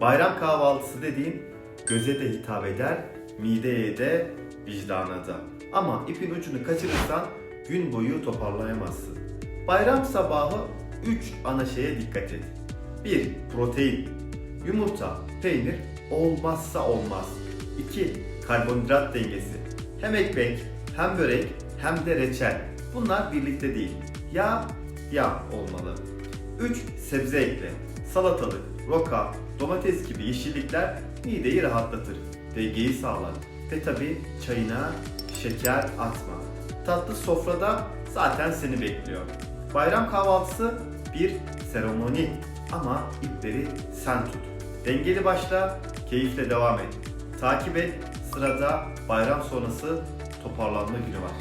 Bayram kahvaltısı dediğin göze de hitap eder, mideye de, vicdana da. Ama ipin ucunu kaçırırsan gün boyu toparlayamazsın. Bayram sabahı 3 ana şeye dikkat et. 1. Protein. Yumurta, peynir olmazsa olmaz. 2. Karbonhidrat dengesi. Hem ekmek, hem börek, hem de reçel. Bunlar birlikte değil. Yağ, yağ olmalı. 3. Sebze ekle. Salatalık, roka, domates gibi yeşillikler mideyi rahatlatır, dengeyi sağlar. Ve tabi çayına şeker atma. Tatlı sofrada zaten seni bekliyor. Bayram kahvaltısı bir seremoni ama ipleri sen tut. Dengeli başla, keyifle devam et. Takip et, sırada bayram sonrası toparlanma günü var.